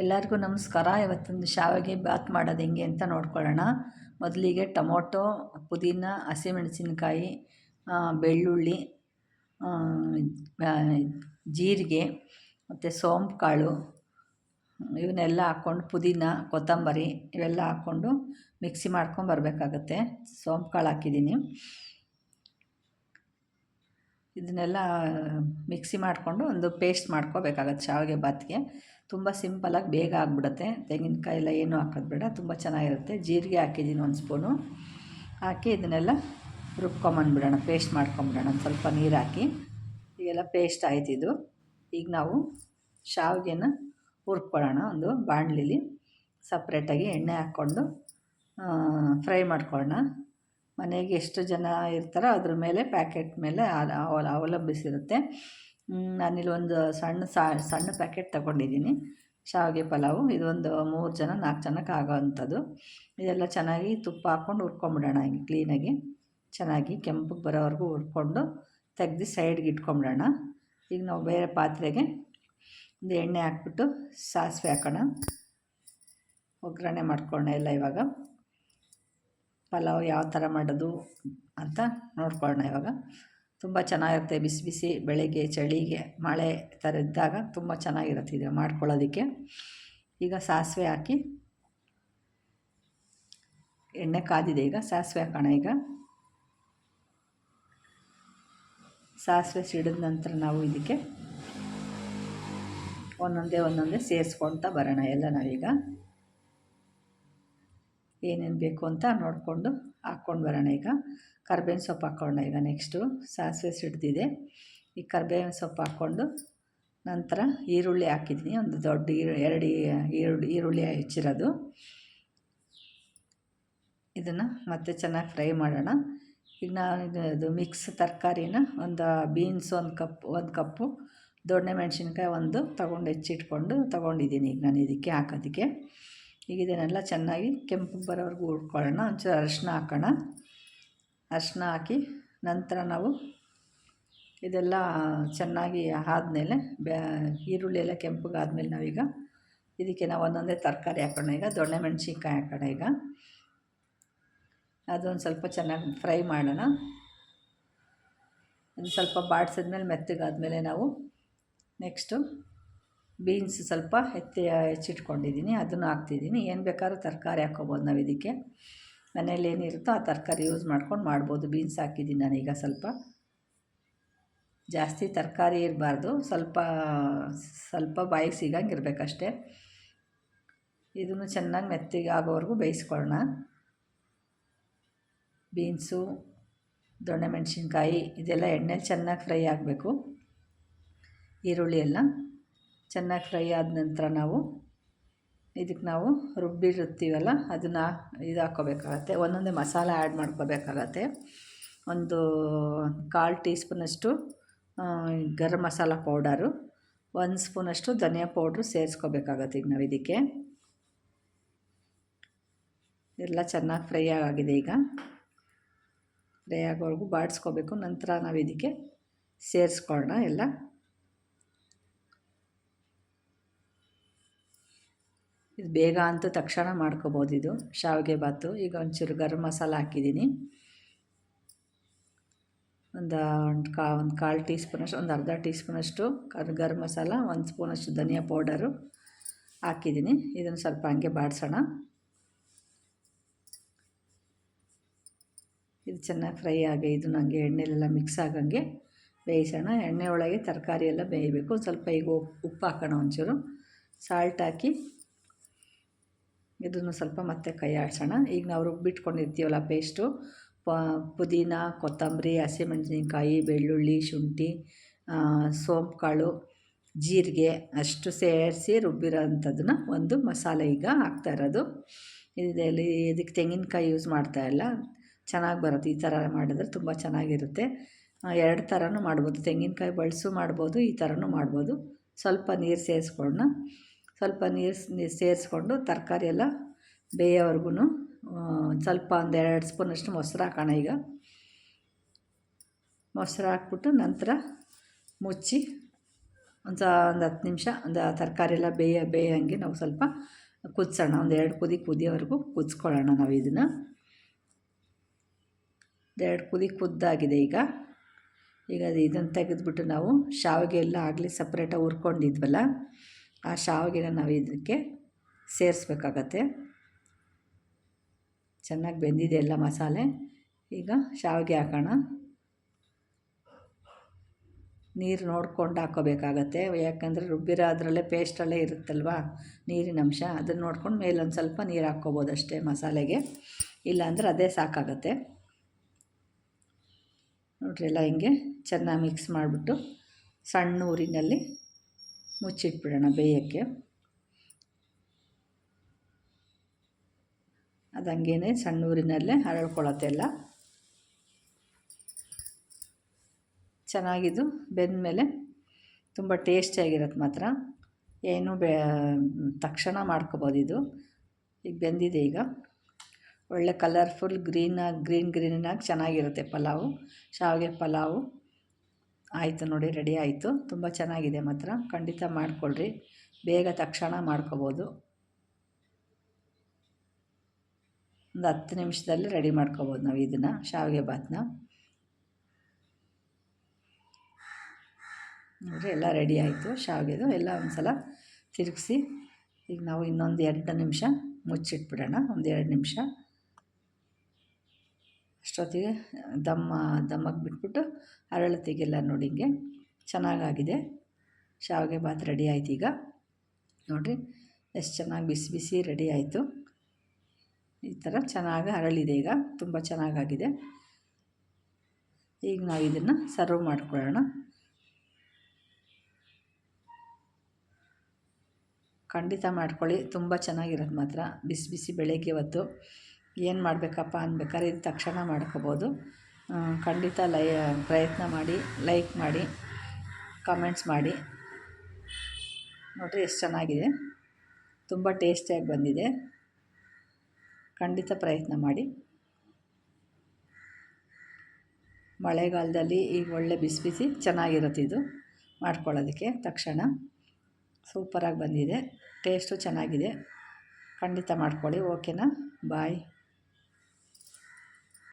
ಎಲ್ಲರಿಗೂ ನಮಸ್ಕಾರ. ಇವತ್ತೊಂದು ಶಾವಿಗೆ ಬಾತ್ ಮಾಡೋದು ಹೆಂಗೆ ಅಂತ ನೋಡ್ಕೊಳ್ಳೋಣ. ಮೊದಲಿಗೆ ಟೊಮೊಟೊ, ಪುದೀನ, ಹಸಿಮೆಣಸಿನಕಾಯಿ ಬೆಳ್ಳುಳ್ಳಿ ಜೀರಿಗೆ, ಮತ್ತು ಸೋಂಪು ಕಾಳು ಇವನ್ನೆಲ್ಲ ಹಾಕ್ಕೊಂಡು ಪುದೀನ, ಕೊತ್ತಂಬರಿ ಇವೆಲ್ಲ ಹಾಕ್ಕೊಂಡು ಮಿಕ್ಸಿ ಮಾಡ್ಕೊಂಡು ಬರಬೇಕಾಗತ್ತೆ. ಸೋಂಪು ಕಾಳು ಹಾಕಿದ್ದೀನಿ. ಇದನ್ನೆಲ್ಲ ಮಿಕ್ಸಿ ಮಾಡಿಕೊಂಡು ಒಂದು ಪೇಸ್ಟ್ ಮಾಡ್ಕೋಬೇಕಾಗತ್ತೆ ಶಾವಿಗೆ ಬಾತ್ಗೆ. ತುಂಬ ಸಿಂಪಲಾಗಿ ಬೇಗ ಆಗಿಬಿಡುತ್ತೆ. ತೆಂಗಿನಕಾಯಿ ಎಲ್ಲ ಏನೂ ಹಾಕೋದು ಬೇಡ, ತುಂಬ ಚೆನ್ನಾಗಿರುತ್ತೆ. ಜೀರಿಗೆ ಹಾಕಿದ್ದೀನಿ ಒಂದು ಸ್ಪೂನು. ಹಾಕಿ ಇದನ್ನೆಲ್ಲ ರುಬ್ಕೊಂಬಂದ್ಬಿಡೋಣ, ಪೇಸ್ಟ್ ಮಾಡ್ಕೊಂಬಿಡೋಣ ಸ್ವಲ್ಪ ನೀರು ಹಾಕಿ. ಈಗೆಲ್ಲ ಪೇಸ್ಟ್ ಆಯ್ತಿದ್ದು ಈಗ ನಾವು ಶಾವಿಗೆನ ಹುರ್ಕೊಳ್ಳೋಣ, ಒಂದು ಬಾಣಲಿಲಿ. ಸಪ್ರೇಟಾಗಿ ಎಣ್ಣೆ ಹಾಕ್ಕೊಂಡು ಫ್ರೈ ಮಾಡ್ಕೊಳ್ಳೋಣ. ಮನೆಗೆ ಎಷ್ಟು ಜನ ಇರ್ತಾರೋ ಅದ್ರ ಮೇಲೆ, ಪ್ಯಾಕೆಟ್ ಮೇಲೆ ಅವಲಂಬಿಸಿರುತ್ತೆ. ನಾನಿಲ್ಲಿ ಒಂದು ಸಣ್ಣ ಸಣ್ಣ ಪ್ಯಾಕೆಟ್ ತಗೊಂಡಿದ್ದೀನಿ. ಶಾವಿಗೆ ಪಲಾವು. ಇದೊಂದು ಮೂರು ಜನ, ನಾಲ್ಕು ಜನಕ್ಕೆ ಆಗೋ ಅಂಥದ್ದು ಇದೆಲ್ಲ ಚೆನ್ನಾಗಿ ತುಪ್ಪ ಹಾಕ್ಕೊಂಡು ಹುರ್ಕೊಂಬಿಡೋಣ ಹಿಂಗೆ ಕ್ಲೀನಾಗಿ ಚೆನ್ನಾಗಿ ಕೆಂಪಗೆ ಬರೋವರೆಗೂ ಹುರ್ಕೊಂಡು ತೆಗ್ದು ಸೈಡ್ಗೆ ಇಟ್ಕೊಂಬಿಡೋಣ. ಈಗ ನಾವು ಬೇರೆ ಪಾತ್ರೆಗೆ ಒಂದು ಎಣ್ಣೆ ಹಾಕ್ಬಿಟ್ಟು ಸಾಸಿವೆ ಹಾಕೋಣ. ಒಗ್ಗರಣೆ ಮಾಡ್ಕೊಳ್ಳೋಣ ಎಲ್ಲ ಇವಾಗ. ಪಲಾವ್ ಯಾವ ಥರ ಮಾಡೋದು ಅಂತ ನೋಡ್ಕೊಳ್ಳೋಣ ಇವಾಗ. ತುಂಬ ಚೆನ್ನಾಗಿರುತ್ತೆ ಬಿಸಿ ಬಿಸಿ ಬೆಳಗ್ಗೆ, ಚಳಿಗೆ, ಮಳೆ ಥರ ಇದ್ದಾಗ ತುಂಬ ಚೆನ್ನಾಗಿರುತ್ತೆ ಇದು ಮಾಡ್ಕೊಳ್ಳೋದಕ್ಕೆ. ಈಗ ಸಾಸಿವೆ ಹಾಕಿ. ಎಣ್ಣೆ ಕಾದಿದೆ ಈಗ, ಸಾಸಿವೆ ಹಾಕೋಣ ಈಗ. ಸಾಸಿವೆ ಸಿಡಿದ ನಂತರ ನಾವು ಇದಕ್ಕೆ ಒಂದೊಂದೇ ಒಂದೊಂದೇ ಸೇರಿಸ್ಕೊಳ್ತಾ ಬರೋಣ ಎಲ್ಲ ನಾವೀಗ ಏನೇನು ಬೇಕು ಅಂತ ನೋಡಿಕೊಂಡು ಹಾಕ್ಕೊಂಡು ಬರೋಣ ಈಗ. ಕರ್ಬೇವಿನ ಸೊಪ್ಪು ಹಾಕ್ಕೊಂಡ ಈಗ ನೆಕ್ಸ್ಟು ಸಾಸಿವೆ ಸಿಡ್ದಿದೆ. ಈ ಕರ್ಬೇವಿನ ಸೊಪ್ಪು ಹಾಕ್ಕೊಂಡು ನಂತರ ಈರುಳ್ಳಿ ಹಾಕಿದ್ದೀನಿ. ಒಂದು ದೊಡ್ಡ ಈರು, ಎರಡು ಈರುಳ್ಳಿ ಈರುಳ್ಳಿ ಹೆಚ್ಚಿರೋದು. ಇದನ್ನು ಮತ್ತೆ ಚೆನ್ನಾಗಿ ಫ್ರೈ ಮಾಡೋಣ. ಈಗ ನಾನು ಇದು ಮಿಕ್ಸ್ ತರಕಾರಿನ ಒಂದು ಬೀನ್ಸ್ ಒಂದು ಕಪ್, ಒಂದು ಕಪ್ಪು, ದೊಣ್ಣೆ ಮೆಣಸಿನ್ಕಾಯಿ ಒಂದು ತೊಗೊಂಡು ಹೆಚ್ಚಿಟ್ಕೊಂಡು ತೊಗೊಂಡಿದ್ದೀನಿ ಈಗ ನಾನು ಇದಕ್ಕೆ ಹಾಕೋದಕ್ಕೆ. ಈಗ ಇದನ್ನೆಲ್ಲ ಚೆನ್ನಾಗಿ ಕೆಂಪು ಬರೋವರೆಗೂ ಹುಡ್ಕೊಳ್ಳೋಣ ಒಂಚೂರು ಅರಶಿನ ಹಾಕೋಣ. ಅರಶಿನ ಹಾಕಿ ನಂತರ ನಾವು ಇದೆಲ್ಲ ಚೆನ್ನಾಗಿ ಆದಮೇಲೆ ಬ್ಯಾ, ಈರುಳ್ಳಿ ಎಲ್ಲ ಕೆಂಪಗಾದ್ಮೇಲೆ ನಾವೀಗ ಇದಕ್ಕೆ ನಾವು ಒಂದೊಂದೇ ತರಕಾರಿ ಹಾಕೋಣ. ಈಗ ದೊಣ್ಣೆ ಮೆಣಸಿನ್ಕಾಯಿ ಹಾಕೋಣ ಈಗ. ಅದೊಂದು ಸ್ವಲ್ಪ ಚೆನ್ನಾಗಿ ಫ್ರೈ ಮಾಡೋಣ. ಅದು ಸ್ವಲ್ಪ ಬಾಡಿಸಿದ್ಮೇಲೆ ಮೆತ್ತಗಾದ್ಮೇಲೆ ನಾವು ನೆಕ್ಸ್ಟು ಬೀನ್ಸ್ ಸ್ವಲ್ಪ ಎತ್ತಿ ಹೆಚ್ಚಿಟ್ಕೊಂಡಿದ್ದೀನಿ, ಅದನ್ನು ಹಾಕ್ತಿದ್ದೀನಿ. ಏನು ಬೇಕಾದ್ರೂ ತರಕಾರಿ ಹಾಕ್ಕೋಬೋದು ನಾವು ಇದಕ್ಕೆ. ಮನೇಲಿ ಏನಿರುತ್ತೋ ಆ ತರಕಾರಿ ಯೂಸ್ ಮಾಡ್ಕೊಂಡು ಮಾಡ್ಬೋದು. ಬೀನ್ಸ್ ಹಾಕಿದ್ದೀನಿ ನಾನೀಗ ಸ್ವಲ್ಪ. ಜಾಸ್ತಿ ತರಕಾರಿ ಇರಬಾರ್ದು. ಸ್ವಲ್ಪ ಸ್ವಲ್ಪ ಬಾಯಿಗೆ ಸಿಗಂಗೆ ಇರಬೇಕಷ್ಟೇ. ಇದನ್ನು ಚೆನ್ನಾಗಿ ಮೆತ್ತಿಗೆ ಆಗೋವರೆಗೂ ಬೇಯಿಸ್ಕೊಳ್ಳೋಣ. ಬೀನ್ಸು, ದೊಣ್ಣೆ ಮೆಣಸಿನ್ಕಾಯಿ, ಇದೆಲ್ಲ ಎಣ್ಣೆಲಿ ಚೆನ್ನಾಗಿ ಫ್ರೈ ಆಗಬೇಕು. ಈರುಳ್ಳಿ ಎಲ್ಲ. ಚೆನ್ನಾಗಿ ಫ್ರೈ ಆದ ನಂತರ ನಾವು ಇದಕ್ಕೆ ನಾವು ರುಬ್ಬಿರುತ್ತೀವಲ್ಲ, ಅದನ್ನು ಇದು ಹಾಕ್ಕೋಬೇಕಾಗತ್ತೆ. ಒಂದೊಂದೇ ಮಸಾಲ ಆ್ಯಡ್ ಮಾಡ್ಕೋಬೇಕಾಗತ್ತೆ. ಒಂದು ಕಾಲು ಟೀ ಸ್ಪೂನಷ್ಟು ಗರಂ ಮಸಾಲ ಪೌಡರು, ಒಂದು ಸ್ಪೂನಷ್ಟು ಧನಿಯಾ ಪೌಡ್ರು ಸೇರಿಸ್ಕೋಬೇಕಾಗತ್ತೆ ಈಗ ನಾವು ಇದಕ್ಕೆ. ಎಲ್ಲ ಚೆನ್ನಾಗಿ ಫ್ರೈ ಆಗಿದೆ ಈಗ. ಫ್ರೈ ಆಗೋವರೆಗೂ ಬಾಡಿಸ್ಕೋಬೇಕು. ನಂತರ ನಾವು ಇದಕ್ಕೆ ಸೇರಿಸ್ಕೊಳ್ಳೋಣ ಎಲ್ಲ. ಇದು ಬೇಗ ಅಂತೂ ತಕ್ಷಣ ಮಾಡ್ಕೋಬೋದು ಇದು. ಶಾವಿಗೆ ಬಾತು ಈಗ ಒಂಚೂರು ಗರಂ ಮಸಾಲ ಹಾಕಿದ್ದೀನಿ. ಒಂದು ಒಂದು ಕಾ, ಒಂದು ಕಾಲು ಟೀ ಸ್ಪೂನಷ್ಟು ಒಂದು ಅರ್ಧ ಟೀ ಸ್ಪೂನಷ್ಟು ಕರ್ ಗರಂ ಮಸಾಲ, ಒಂದು ಸ್ಪೂನಷ್ಟು ಧನಿಯಾ ಪೌಡರು ಹಾಕಿದ್ದೀನಿ. ಇದನ್ನು ಸ್ವಲ್ಪ ಹಂಗೆ ಬಾಡಿಸೋಣ. ಇದು ಚೆನ್ನಾಗಿ ಫ್ರೈ ಆಗಿ, ಇದು ನನಗೆ ಎಣ್ಣೆಲೆಲ್ಲ ಮಿಕ್ಸ್ ಆಗಂಗೆ ಬೇಯಿಸೋಣ. ಎಣ್ಣೆ ಒಳಗೆ ತರಕಾರಿ ಎಲ್ಲ ಬೇಯಬೇಕು. ಸ್ವಲ್ಪ ಈಗ ಉಪ್ಪು ಹಾಕೋಣ ಒಂಚೂರು. ಸಾಲ್ಟ್ ಹಾಕಿ ಇದನ್ನು ಸ್ವಲ್ಪ ಮತ್ತೆ ಕೈ ಈಗ ನಾವು ರುಬ್ಬಿಟ್ಕೊಂಡಿರ್ತೀವಲ್ಲ ಪೇಸ್ಟು. ಪುದೀನ, ಕೊತ್ತಂಬರಿ, ಹಸಿಮೆಣಸಿನಕಾಯಿ, ಬೆಳ್ಳುಳ್ಳಿ, ಶುಂಠಿ ಸೋಂಪು ಕಾಳು ಜೀರಿಗೆ ಅಷ್ಟು ಸೇರಿಸಿ ರುಬ್ಬಿರೋ ಅಂಥದ್ದನ್ನ ಒಂದು ಮಸಾಲೆ ಈಗ ಹಾಕ್ತಾ ಇರೋದು. ಇದರಲ್ಲಿ ಇದಕ್ಕೆ ತೆಂಗಿನಕಾಯಿ ಯೂಸ್ ಮಾಡ್ತಾ ಇಲ್ಲ. ಚೆನ್ನಾಗಿ ಬರುತ್ತೆ. ಈ ಥರ ಮಾಡಿದ್ರೆ ತುಂಬ ಚೆನ್ನಾಗಿರುತ್ತೆ. ಎರಡು ಥರನೂ ಮಾಡ್ಬೋದು. ತೆಂಗಿನಕಾಯಿ ಬಳಸು ಮಾಡ್ಬೋದು, ಈ ಥರನೂ ಮಾಡ್ಬೋದು. ಸ್ವಲ್ಪ ನೀರು ಸೇರಿಸ್ಕೊಳ್ಳೋಣ. ಸ್ವಲ್ಪ ನೀರು ಸೇರಿಸ್ಕೊಂಡು ತರಕಾರಿ ಎಲ್ಲ ಬೇಯೋವರೆಗೂ ಸ್ವಲ್ಪ ಒಂದು ಎರಡು ಸ್ಪೂನಷ್ಟು ಮೊಸರು ಹಾಕೋಣ ಈಗ. ಮೊಸರು ಹಾಕ್ಬಿಟ್ಟು ನಂತರ ಮುಚ್ಚಿ ಒಂದು ಒಂದು ಹತ್ತು ನಿಮಿಷ ಒಂದು ತರಕಾರಿ ಎಲ್ಲ ಬೇಯ, ಬೇಯಂಗೆ ನಾವು ಸ್ವಲ್ಪ ಕುದಿಸೋಣ. ಒಂದು ಎರಡು ಕುದಿ ಕುದಿಯೋವರೆಗೂ ಕುದಿಸ್ಕೊಳ್ಳೋಣ ನಾವು ಇದನ್ನು. ಎರಡು ಕುದಿ ಕುದ್ದಾಗಿದೆ ಈಗ. ಈಗ ಅದು ಇದನ್ನು ತೆಗೆದುಬಿಟ್ಟು ನಾವು ಶಾವಿಗೆ ಎಲ್ಲ ಆಗಲಿ ಸಪ್ರೇಟಾಗಿ ಹುರ್ಕೊಂಡಿದ್ವಲ್ಲ ಆ ಶಾವಿಗೆನ ನಾವು ಇದಕ್ಕೆ ಸೇರಿಸ್ಬೇಕಾಗತ್ತೆ. ಚೆನ್ನಾಗಿ ಬೆಂದಿದೆ ಎಲ್ಲ ಮಸಾಲೆ. ಈಗ ಶಾವಿಗೆ ಹಾಕೋಣ. ನೀರು ನೋಡ್ಕೊಂಡು ಹಾಕೋಬೇಕಾಗತ್ತೆ. ಯಾಕಂದರೆ ರುಬ್ಬಿರೋ ಅದರಲ್ಲೇ ಪೇಸ್ಟಲ್ಲೇ ಇರುತ್ತಲ್ವ ನೀರಿನ ಅಂಶ. ಅದನ್ನು ನೋಡ್ಕೊಂಡು ಮೇಲೊಂದು ಸ್ವಲ್ಪ ನೀರು ಹಾಕ್ಕೋಬೋದು ಅಷ್ಟೇ ಮಸಾಲೆಗೆ. ಇಲ್ಲಾಂದ್ರೆ ಅದೇ ಸಾಕಾಗತ್ತೆ. ನೋಡ್ರಿ ಎಲ್ಲ ಹಿಂಗೆ ಚೆನ್ನಾಗಿ ಮಿಕ್ಸ್ ಮಾಡಿಬಿಟ್ಟು ಸಣ್ಣ ಊರಿನಲ್ಲಿ ಮುಚ್ಚಿಟ್ಬಿಡೋಣ ಬೇಯೋಕ್ಕೆ. ಅದು ಹಂಗೇನೆ ಸಣ್ಣ ಊರಿನಲ್ಲೇ ಹರಳ್ಕೊಳತ್ತೆ ಎಲ್ಲ. ಚೆನ್ನಾಗಿದ್ದು ಬೆಂದಮೇಲೆ ತುಂಬ ಟೇಸ್ಟಿಯಾಗಿರತ್ತೆ ಮಾತ್ರ. ಏನು ಬೇ, ತಕ್ಷಣ ಮಾಡ್ಕೋಬೋದು ಇದು. ಈಗ ಬೆಂದಿದೆ ಈಗ. ಒಳ್ಳೆ ಕಲರ್ಫುಲ್ ಗ್ರೀನಾಗಿ, ಗ್ರೀನ್ ಗ್ರೀನಾಗಿ ಚೆನ್ನಾಗಿರುತ್ತೆ ಪಲಾವು, ಶಾವಿಗೆ ಪಲಾವು. ಆಯಿತು ನೋಡಿ ರೆಡಿ ಆಯಿತು. ತುಂಬ ಚೆನ್ನಾಗಿದೆ ಮಾತ್ರ. ಖಂಡಿತ ಮಾಡಿಕೊಳ್ರಿ. ಬೇಗ ತಕ್ಷಣ ಮಾಡ್ಕೋಬೋದು. ಒಂದು ಹತ್ತು ನಿಮಿಷದಲ್ಲಿ ರೆಡಿ ಮಾಡ್ಕೋಬೋದು ನಾವು ಇದನ್ನು, ಶಾವಿಗೆ ಭಾತನ್ನ ನೋಡಿರಿ, ಎಲ್ಲ ರೆಡಿ ಆಯಿತು. ಶಾವಿಗೆದು ಎಲ್ಲ ಒಂದು ಸಲ ತಿರುಗಿಸಿ. ಈಗ ನಾವು ಇನ್ನೊಂದು ಎರಡು ನಿಮಿಷ ಮುಚ್ಚಿಟ್ಬಿಡೋಣ. ಒಂದು ಎರಡು ನಿಮಿಷ. ಅಷ್ಟೊತ್ತಿಗೆ ದಮ್ಮ ದಮ್ಮಕ್ಕೆ ಬಿಟ್ಬಿಟ್ಟು ಅರಳು ತೆಗೆಲ್ಲ ನೋಡಿ ಹಿಂಗೆ ಚೆನ್ನಾಗಾಗಿದೆ. ಶಾವಿಗೆ ಭಾತ್ ರೆಡಿ ಆಯ್ತು ಈಗ. ನೋಡಿರಿ, ಎಷ್ಟು ಚೆನ್ನಾಗಿ ಬಿಸಿ ಬಿಸಿ ರೆಡಿ ಆಯಿತು. ಈ ಥರ ಚೆನ್ನಾಗಿ ಅರಳಿದೆ ಈಗ, ತುಂಬ ಚೆನ್ನಾಗಾಗಿದೆ. ಈಗ ನಾವು ಇದನ್ನು ಸರ್ವ್ ಮಾಡ್ಕೊಳ್ಳೋಣ. ಖಂಡಿತ ಮಾಡ್ಕೊಳ್ಳಿ, ತುಂಬ ಚೆನ್ನಾಗಿರೋದು ಮಾತ್ರ. ಬಿಸಿ ಬಿಸಿ ಬೆಳಗ್ಗೆ ಹೊತ್ತು. ಏನು ಮಾಡಬೇಕಪ್ಪ ಅನ್ಬೇಕಾದ್ರೆ ಇದು ತಕ್ಷಣ ಮಾಡ್ಕೋಬೋದು. ಖಂಡಿತ ಲೈ, ಪ್ರಯತ್ನ ಮಾಡಿ, ಲೈಕ್ ಮಾಡಿ, ಕಮೆಂಟ್ಸ್ ಮಾಡಿ. ನೋಡಿರಿ ಎಷ್ಟು ಚೆನ್ನಾಗಿದೆ. ತುಂಬ ಟೇಸ್ಟಿಯಾಗಿ ಬಂದಿದೆ. ಖಂಡಿತ ಪ್ರಯತ್ನ ಮಾಡಿ. ಮಳೆಗಾಲದಲ್ಲಿ ಈಗ ಒಳ್ಳೆ ಬಿಸಿ ಬಿಸಿ ಚೆನ್ನಾಗಿರುತ್ತೆ ಇದು. ಮಾಡ್ಕೊಳ್ಳೋದಕ್ಕೆ ತಕ್ಷಣ. ಸೂಪರಾಗಿ ಬಂದಿದೆ. ಟೇಸ್ಟು ಚೆನ್ನಾಗಿದೆ. ಖಂಡಿತ ಮಾಡ್ಕೊಳ್ಳಿ. ಓಕೆನಾ? ಬಾಯ್.